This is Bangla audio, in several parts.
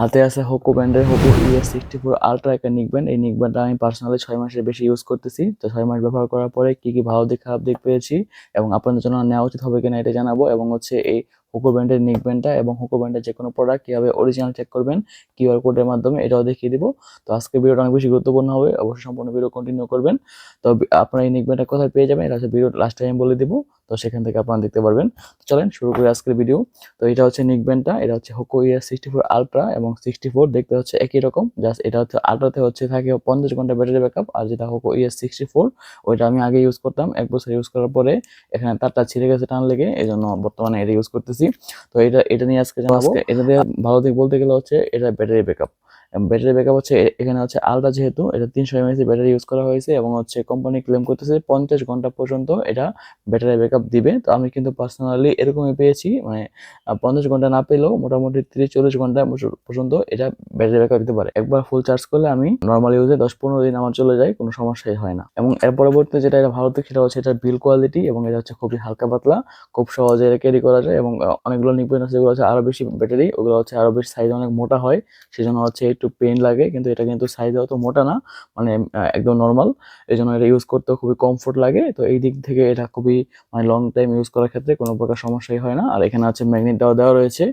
হাতে আছে হোকো ব্র্যান্ডের Hoco ES sixty four ultra একটা নিক ব্যান্ড এই নিক ব্যান্ডটা আমি পার্সোনালি ছয় মাসের বেশি ইউজ করতেছি। তো ছয় মাস ব্যবহার করার পরে কি কি ভালো দিক, খারাপ দিক পেয়েছি এবং আপনাদের জন্য নেওয়া উচিত হবে কিনা এটা জানাব এবং হচ্ছে এই হোকো ব্র্যান্ডের নিক ব্যান্ডটা এবং হোকো ব্র্যান্ডের যে কোনো প্রোডাক্ট কীভাবে অরিজিনাল চেক করবেন কিউআর কোডের মাধ্যমে এটাও দেখিয়ে দিব। তো আজকে ভিডিওটা অনেক বেশি গুরুত্বপূর্ণ হবে, অবশ্যই সম্পূর্ণ ভিডিও কন্টিনিউ করবেন। তো আপনারা এই নিক ব্যান্ডটা কোথায় পেয়ে যাবেন, এটা হচ্ছে ভিডিও লাস্ট টাইম বলে দিব। তো সেখান থেকে আপনারা দেখতে পারবেন। তো চলেন শুরু করি আজকের ভিডিও তো এটা হচ্ছে নিক ব্যান্ডটা এটা হচ্ছে Hoco ear sixty four ultra এবং সিক্সটি ফোর দেখতে হচ্ছে একই রকম। জাস্ট এটা হচ্ছে আলট্রাতে হচ্ছে থাকে পঞ্চাশ ঘণ্টা ব্যাটারি ব্যাকআপ আর যেটা হোকো ইয়ার সিক্সটি ফোর ওইটা আমি আগে ইউজ করতাম। এক বছর ইউজ করার পরে এখানে তারটা ছিঁড়ে গেছে টান লেগে এই জন্য বর্তমানে এটা ইউজ করতেছি। তো এটা এটা নিয়ে আজকে জানাব। এটা ভালো দিক বলতে গেলে হচ্ছে এটা ব্যাটারি ব্যাকআপ ব্যাটারি ব্যাকআপ হচ্ছে এখানে হচ্ছে আলট্রা যেহেতু, এটা তিনশো এমএসি ব্যাটারি ইউজ করা হয়েছে এবং হচ্ছে কোম্পানি ক্লেম করতেছে পঞ্চাশ ঘণ্টা পর্যন্ত এটা ব্যাটারি ব্যাকআপ দিবে। তো আমি কিন্তু পার্সোনালি এরকমই পেয়েছি মানে পঞ্চাশ ঘণ্টা না পেলেও মোটামুটি তিরিশ চল্লিশ ঘণ্টা পর্যন্ত এটা ব্যাটারি ব্যাকআপ দিতে পারে। একবার ফুল চার্জ করলে আমি নর্মাল ইউজে দশ পনেরো দিন আমার চলে যায়, কোনো সমস্যাই হয় না। এবং এর পরবর্তী যেটা এটা দিক, সেটা হচ্ছে এটার বিল কোয়ালিটি এবং এটা হচ্ছে খুবই হালকা পাতলা, খুব সহজে এটা ক্যারি করা যায় এবং অনেকগুলো নিকবেন আছে, যেগুলো হচ্ছে আরও বেশি ব্যাটারি ওগুলো হচ্ছে আরও বেশি সাইজ অনেক মোটা হয়, সেজন্য হচ্ছে একটু পেন লাগে, কিন্তু এটা কিন্তু সাইজ অত মোটা না মানে একদম নর্মাল এই জন্য এটা ইউজ করতে খুবই কমফোর্ট লাগে। তো এই দিক থেকে এটা খুবই মানে লং টাইম ইউজ করার ক্ষেত্রে কোনো প্রকার সমস্যাই হয় না। আর এখানে আছে ম্যাগনেটটাও দেওয়া রয়েছে।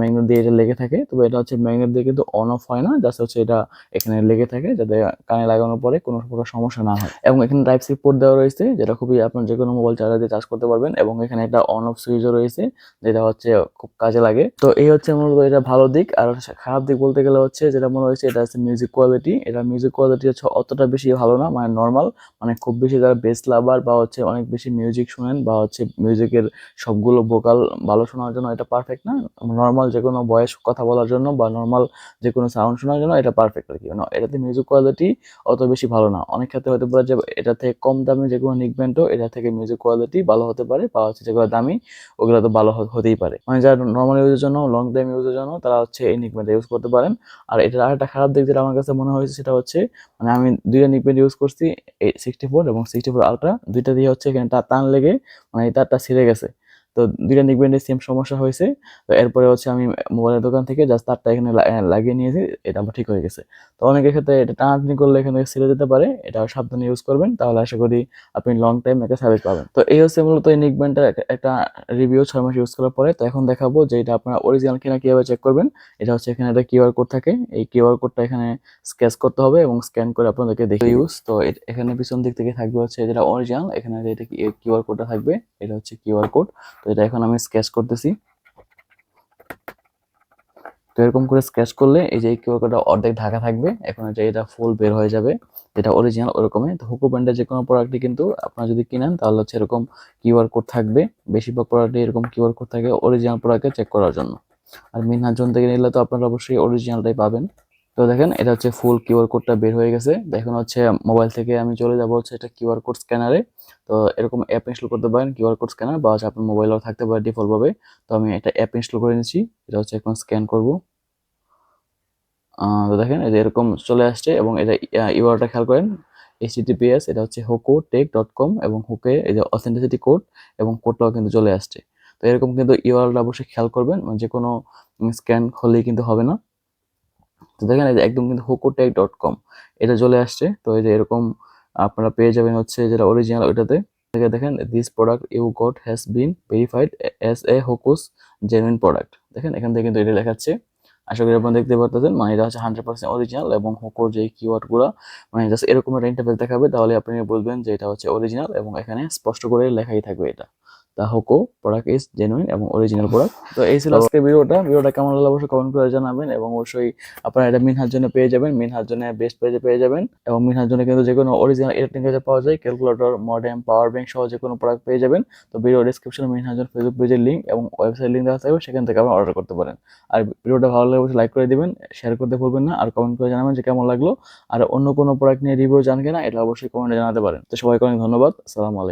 ম্যাগনেট দিয়ে এটা লেগে থাকে। তবে এটা হচ্ছে ম্যাগনেট দিয়ে কিন্তু অন অফ হয় না। জাস্ট হচ্ছে এটা এখানে লেগে থাকে, যাতে কানে লাগানোর পরে কোনো প্রকার সমস্যা না হয়। এবং এখানে টাইপ সি পোর্ট দেওয়া রয়েছে, যেটা খুবই আপনার যে কোনো মোবাইল চার্জার দিয়ে চার্জ করতে পারবেন। এবং এখানে একটা অন অফ সুইচও রয়েছে, যেটা হচ্ছে খুব কাজে লাগে। তো এই হচ্ছে মূলত এটা ভালো দিক। আর খারাপ দিক বলতে গেলে হচ্ছে যেটা মনে হয়েছে, এটা হচ্ছে মিউজিক কোয়ালিটি এটা মিউজিক কোয়ালিটি হচ্ছে অতটা বেশি ভালো না মানে নর্মাল মানে খুব বেশি যারা বেস লাভার বা হচ্ছে অনেক বেশি মিউজিক শোনেন বা হচ্ছে মিউজিকের সবগুলো ভোকাল ভালো শোনার জন্য এটা পারফেক্ট না। নর্মাল যে কোনো বয়স কথা বলার জন্য বা নর্মাল যে কোনো সাউন্ড শোনার জন্য এটা পারফেক্ট আর কি। মানে এটাতে মিউজিক কোয়ালিটি অত বেশি ভালো না। অনেক ক্ষেত্রে হতে পারে যে এটা থেকে কম দামে যে কোনো নিকব্যান্ডও এটা থেকে মিউজিক কোয়ালিটি ভালো হতে পারে বা হচ্ছে যেগুলো দামি, ওগুলো তো ভালো হতেই পারে। মানে যারা নর্মাল ইউজের জন্য লং টাইম ইউজের জন্য, তারা হচ্ছে এই নিকব্যান্ডটা ইউজ করতে পারেন। আর এটার আরেকটা খারাপ দিক যেটা আমার কাছে মনে হয়েছে সেটা হচ্ছে মানে আমি দুইটা নিকব্যান্ড ইউজ করছি, এই সিক্সটি ফোর এবং সিক্সটি ফোর আলট্রা দুইটা দিয়ে হচ্ছে এখানে তার টান লেগে মানে তারটা ছিঁড়ে গেছে। তো দুইটা নিকব্যান্ডের সেম সমস্যা হয়েছে। তো এরপরে হচ্ছে আমি মোবাইলের দোকান থেকে জাস্ট তারটা এখানে লাগিয়ে নিয়েছি, এটা আমার ঠিক হয়ে গেছে। তো অনেকের ক্ষেত্রে এটা টানাটানি করলে এখানে ছিঁড়ে যেতে পারে, এটা সাবধানে ইউজ করবেন, তাহলে আশা করি আপনি লং টাইম একটা সার্ভিস পাবেন। তো এই হচ্ছে মূলত এই নিকব্যান্ডটার একটা রিভিউ ছয় মাস ইউজ করার পরে, তো এখন দেখাবো যে এটা আপনারা অরিজিনাল কিনা কীভাবে চেক করবেন। এটা হচ্ছে এখানে একটা কিউআর কোড থাকে, এই কিউআর কোডটা এখানে স্ক্যাচ করতে হবে এবং স্ক্যান করে আপনাদেরকে দেখে ইউজ তো এখানে পিছন দিক থেকে থাকবে হচ্ছে যেটা অরিজিনাল এখানে যে এটা কিউআর কোডটা থাকবে, এটা হচ্ছে কিউআর কোড তো এটা এখন আমি স্ক্যাচ করতেছি। তো এরকম করে স্ক্যাচ করলে এই যে কিউআর কোডটা অর্ধেক ঢাকা থাকবে, এখন এটা এটা ফুল বের হয়ে যাবে। যেটা অরিজিনাল ওরকমই। তো হুকো ব্র্যান্ডের যে কোনো প্রোডাক্টই কিন্তু আপনারা যদি কিনেন, তাহলে হচ্ছে এরকম কিউআর কোড থাকবে। বেশিরভাগ প্রোডাক্টে এরকম কিউআর কোড থাকে অরিজিনাল প্রোডাক্টকে চেক করার জন্য। আর মিনহাজন থেকে নিলে তো আপনারা অবশ্যই অরিজিনালটাই পাবেন। তো দেখেন, এটা হচ্ছে ফুল কিউআর কোডটা বের হয়ে গেছে। তো এখন হচ্ছে মোবাইল থেকে আমি চলে যাব হচ্ছে এটা কিউআর কোড স্ক্যানারে তো এরকম অ্যাপ ইনস্টল করতে পারেন কিউআর কোড স্ক্যানার বা হচ্ছে আপনার মোবাইলেও থাকতে পারে ডিফল্টভাবে তো আমি একটা অ্যাপ ইনস্টল করে নিচ্ছি, এটা হচ্ছে এখন স্ক্যান করব। তো দেখেন এটা এরকম চলে আসছে এবং এটা ইউআরটা খেয়াল করেন এইচটিটিপিএস এটা হচ্ছে হোকো টেক ডট কম এবং হোকে এই যে অথেন্টিসিটি কোড এবং কোডটাও কিন্তু চলে আসছে। তো এরকম কিন্তু ইউআরটা অবশ্যই খেয়াল করবেন মানে যে কোনো স্ক্যান হলেই কিন্তু হবে না। তো দেখেন একদম কিন্তু হোকোটেক ডট কম এটা চলে আসছে। তো এই যে এরকম আপনারা পেয়ে যাবেন হচ্ছে যেটা অরিজিনাল ওইটাতে। দেখেন this product you got has been verified as a Hoco's genuine product দেখেন, এখান থেকে কিন্তু এটা লেখাচ্ছে। আশা করি আপনারা দেখতে পারতেছেন মানে এটা হচ্ছে হান্ড্রেড পার্সেন্ট অরিজিনাল এবং হোকোর যে কিওয়ার্ডগুলো মানে জাস্ট এরকম একটা ইন্টারফেস দেখাবে, তাহলে আপনি বুঝবেন যে এটা হচ্ছে অরিজিনাল এবং এখানে স্পষ্ট করে লেখাই থাকবে এটা। The Hoco product is genuine এবং অরিজিনাল প্রোডাক্ট তো এই ছিল আজকে ভিডিওটা। ভিডিওটা কেমন লাগল অবশ্যই কমেন্ট করে জানাবেন এবং অবশ্যই আপনারা এটা মিনহার জন্য পেয়ে যাবেন। মিনহার জন্য বেস্ট পেজে পেয়ে যাবেন এবং মিনহার জন্য কিন্তু যে কোনো অরিজিনাল ইলেকট্রিক কাজে পাওয়া যায়। ক্যালকুলেটর মডেম পাওয়ার ব্যাংক সহ যে কোনো প্রোডাক্ট পেয়ে যাবেন। তো ভিডিও ডিসক্রিপশনে মিনহার জন্য ফেসবুক পেজের লিঙ্ক এবং ওয়েবসাইট লিঙ্ক দেওয়া থাকবে। সেখান থেকে আপনারা অর্ডার করতে পারেন। আর ভিডিওটা ভালো লাগলে অবশ্যই লাইক করে দিবেন শেয়ার করতে ভুলবেন না। আর কমেন্ট করে জানাবেন যে কেমন লাগল। আর অন্য কোনো প্রোডাক্ট নিয়ে রিভিউ জান কিনা এটা অবশ্যই কমেন্টে জানাতে পারেন। তো সবাইকে অনেক ধন্যবাদ। আসসালামু আলাইকুম।